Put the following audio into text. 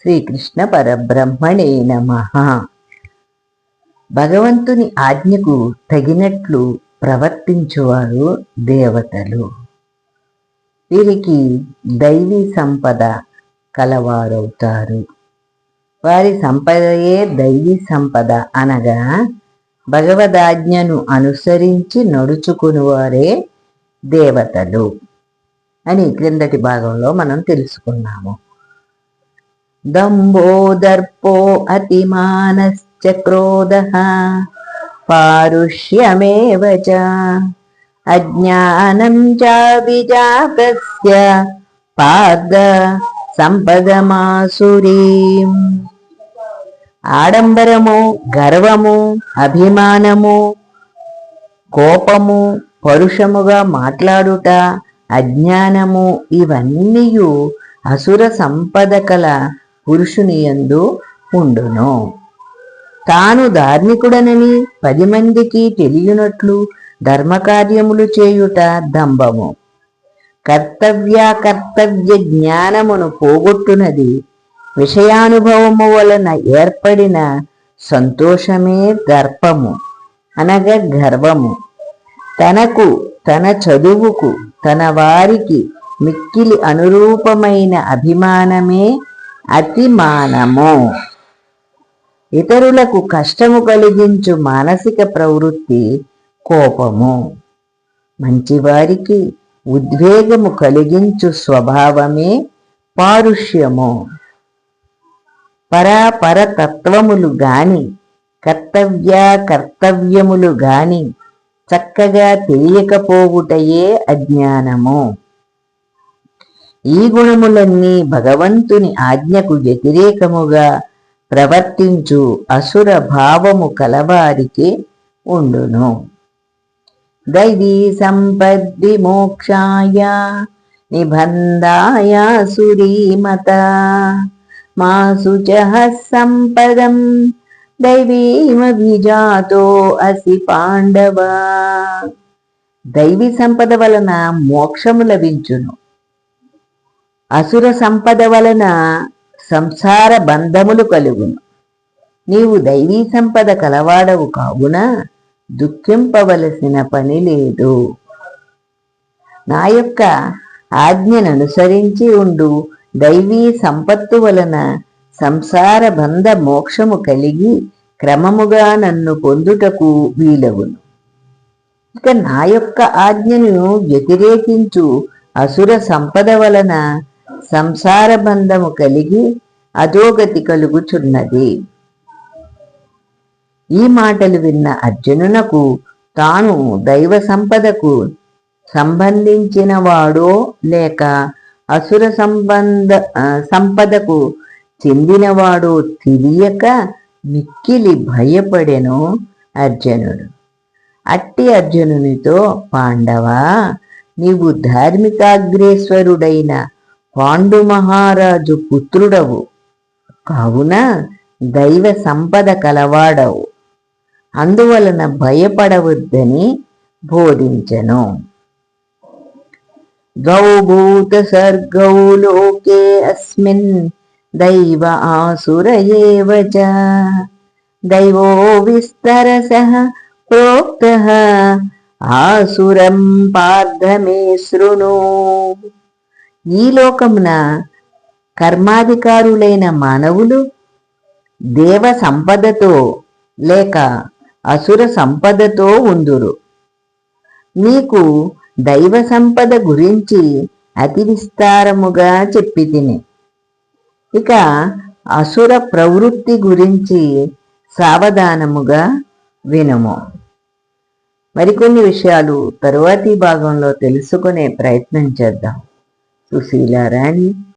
శ్రీకృష్ణ పరబ్రహ్మణే నమ. భగవంతుని ఆజ్ఞకు తగినట్లు ప్రవర్తించువారు దేవతలు. వీరికి దైవీ సంపద కలవారవుతారు. వారి సంపదయే దైవీ సంపద అనగా భగవదాజ్ఞను అనుసరించి నడుచుకునివారే దేవతలు అని క్రిందటి భాగంలో మనం తెలుసుకున్నాము. దంభో దర్పో అతిమానశ్చ క్రోధ పారుష్యమేవ చ అజ్ఞానం చాభిజాతస్య పాద సంపదమాసురీం ఆడంబరము గర్వము అభిమానము కోపము పరుషముగా మాట్లాడుట అజ్ఞానము ఇవన్నీయు అసుర సంపద కల పురుషుని యందు ఉండును. తాను ధార్మికుడనని పది మందికి తెలియనట్లు ధర్మకార్యములు చేయుట దంభము కర్తవ్య కర్తవ్య జ్ఞానమును పోగొట్టునది విషయానుభవము వలన ఏర్పడిన సంతోషమే దర్పము అనగా గర్వము. తనకు తన చదువుకు తన వారికి మిక్కిలి అనురూపమైన అభిమానమే అతిమానము. ఇతరులకు కష్టము కలిగించు మానసిక ప్రవృత్తి కోపము. మంచివారికి ఉద్వేగము కలిగించు స్వభావమే పారుష్యము. పరాపరతత్వములు గాని కర్తవ్య కర్తవ్యములు గాని చక్కగా తెలియకపోవుటయే అజ్ఞానము. ఈ గుణములన్నీ భగవంతుని ఆజ్ఞకు వ్యతిరేకముగా ప్రవర్తించు అసుర భావము కలవారికి ఉండును. దైవీ సంపద్ది మోక్షాయ నిబంధాయ సురీమత మాసు సంపదం దైవీమభిజాతో అసి పాండవ. దైవీ సంపద వలన మోక్షము లభించును. అసుర సంపద వలన సంసార బంధములు కలుగును. నీవు దైవీ సంపద కలవాడవు కావున దుఃఖింపవలసిన పని లేదు. నా యొక్క ఆజ్ఞను అనుసరించి ఉండు. దైవీ సంపత్తు వలన సంసార బంధ మోక్షము కలిగి క్రమముగా నన్ను పొందుటకు వీలవును. ఇక నా యొక్క ఆజ్ఞను వ్యతిరేకించు అసుర సంపద వలన సంసార బంధము కలిగి అధోగతి కలుగుచున్నది. ఈ మాటలు విన్న అర్జునునకు తాను దైవ సంపదకు సంబంధించిన వాడో లేక అసుర సంబంధ సంపదకు చెందినవాడో తెలియక మిక్కిలి భయపడెను అర్జునుడు. అట్టి అర్జునునితో పాండవా నీవు ధార్మికాగ్రేశ్వరుడైన పాండు మహారాజు పుత్రుడవు. కావున దైవ సంపద కలవాడవు. అందువలన భయపడవద్దని బోధించను. గౌభూత సర్గౌ లోకే అస్మిన్ దైవ ఆసుర దైవో విస్తరస ప్రోక్త. ఆసురం పార్థమే శృణు. ఈ లోకమున కర్మాధికారులైన మానవులు దేవ సంపదతో లేక అసుర సంపదతో ఉందురు. మీకు దైవ సంపద గురించి అతి విస్తారముగా చెప్పి తిని ఇక అసుర ప్రవృత్తి గురించి సావధానముగా వినము. మరికొన్ని విషయాలు తరువాతి భాగంలో తెలుసుకునే ప్రయత్నం చేద్దాం. ਸੁਸ਼ੀਲਾ ਰਾਣੀ